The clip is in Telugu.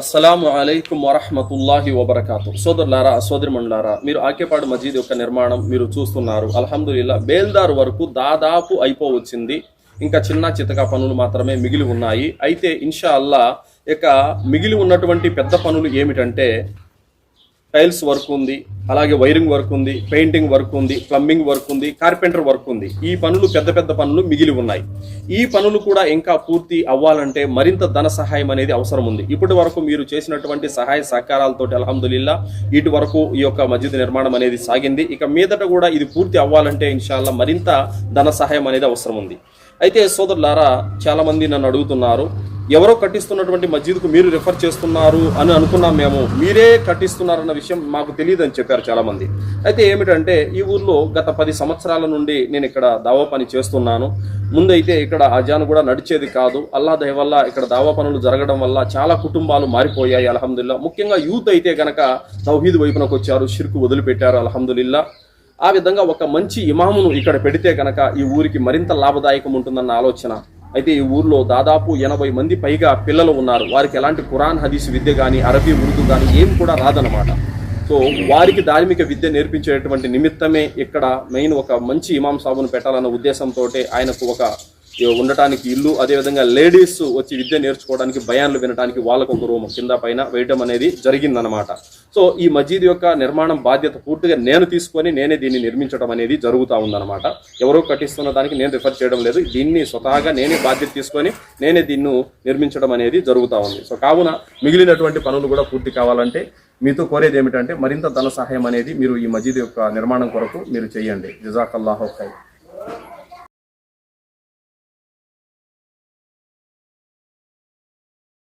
అస్సలాము అలైకుం వరహమతుల్లాహి వబర్కాతు. సోదరులారా సోదరిమండలారా మీరు ఆకేపాడు మజీద్ యొక్క నిర్మాణం మీరు చూస్తున్నారు. అల్హమ్దుల్లా బేల్దార్ వరకు దాదాపు అయిపోవచ్చింది. ఇంకా చిన్న చితక పనులు మాత్రమే మిగిలి ఉన్నాయి. అయితే ఇన్షా అల్లా ఇక మిగిలి ఉన్నటువంటి పెద్ద పనులు ఏమిటంటే టైల్స్ వర్క్ ఉంది అలాగే వైరింగ్ వర్క్ ఉంది పెయింటింగ్ వర్క్ ఉంది ప్లంబింగ్ వర్క్ ఉంది కార్పెంటర్ వర్క్ ఉంది. ఈ పనులు పెద్ద పెద్ద పనులు మిగిలి ఉన్నాయి. ఈ పనులు కూడా ఇంకా పూర్తి అవ్వాలంటే మరింత ధన సహాయం అనేది అవసరం ఉంది. ఇప్పటి వరకు మీరు చేసినటువంటి సహాయ సహకారాలతో అల్హమ్దుల్లా ఇటు వరకు ఈ యొక్క మస్జిద్ నిర్మాణం అనేది సాగింది. ఇక మీదట కూడా ఇది పూర్తి అవ్వాలంటే ఇన్షాల్లా మరింత ధన సహాయం అనేది అవసరం ఉంది. అయితే సోదరులారా చాలామంది నన్ను అడుగుతున్నారు ఎవరో కట్టిస్తున్నటువంటి మస్జిద్కు మీరు రిఫర్ చేస్తున్నారు అని అనుకున్నాం మేము. మీరే కట్టిస్తున్నారన్న విషయం మాకు తెలియదు అని చెప్పారు చాలామంది. అయితే ఏమిటంటే ఈ ఊర్లో గత పది సంవత్సరాల నుండి నేను ఇక్కడ దావా పని చేస్తున్నాను. ముందైతే ఇక్కడ అజాన్ కూడా నడిచేది కాదు. అల్లా దయ వల్ల ఇక్కడ దావా పనులు జరగడం వల్ల చాలా కుటుంబాలు మారిపోయాయి అల్హమ్దుల్లా ముఖ్యంగా యూత్ అయితే గనక తౌహీద్ వైపునకు వచ్చారు షిర్కు వదిలిపెట్టారు అల్హమ్దుల్లా ఆ విధంగా ఒక మంచి ఇమామును ఇక్కడ పెడితే కనుక ఈ ఊరికి మరింత లాభదాయకం ఉంటుందన్న ఆలోచన అయితే ఈ ఊర్లో దాదాపు ఎనభై మంది పైగా పిల్లలు ఉన్నారు. వారికి ఎలాంటి కురాన్ హదీస్ విద్య కానీ అరబీ ఉర్దూ కానీ ఏం కూడా రాదనమాట సో వారికి ధార్మిక విద్య నేర్పించేటువంటి నిమిత్తమే ఇక్కడ మెయిన్ ఒక మంచి ఇమాం సాబును పెట్టాలన్న ఉద్దేశంతో ఆయనకు ఒక ఉండటానికి ఇల్లు అదేవిధంగా లేడీస్ వచ్చి విద్య నేర్చుకోవడానికి భయాన్లు వినడానికి వాళ్ళకు ఒక రూమ్ కింద పైన వేయడం అనేది జరిగిందనమాట సో ఈ మజీద్ యొక్క నిర్మాణం బాధ్యత పూర్తిగా నేను తీసుకొని నేనే దీన్ని నిర్మించడం అనేది జరుగుతూ ఉందన్నమాట. ఎవరో కట్టిస్తున్న దానికి నేను రిఫర్ చేయడం లేదు. దీన్ని స్వతహాగా నేనే బాధ్యత తీసుకొని నేనే దీన్ని నిర్మించడం అనేది జరుగుతూ ఉంది. సో కావున మిగిలినటువంటి పనులు కూడా పూర్తి కావాలంటే మీతో కోరేది ఏమిటంటే మరింత ధన సహాయం అనేది మీరు ఈ మజీద్ యొక్క నిర్మాణం కొరకు మీరు చేయండి. జజాకల్లాహు ఖైర్.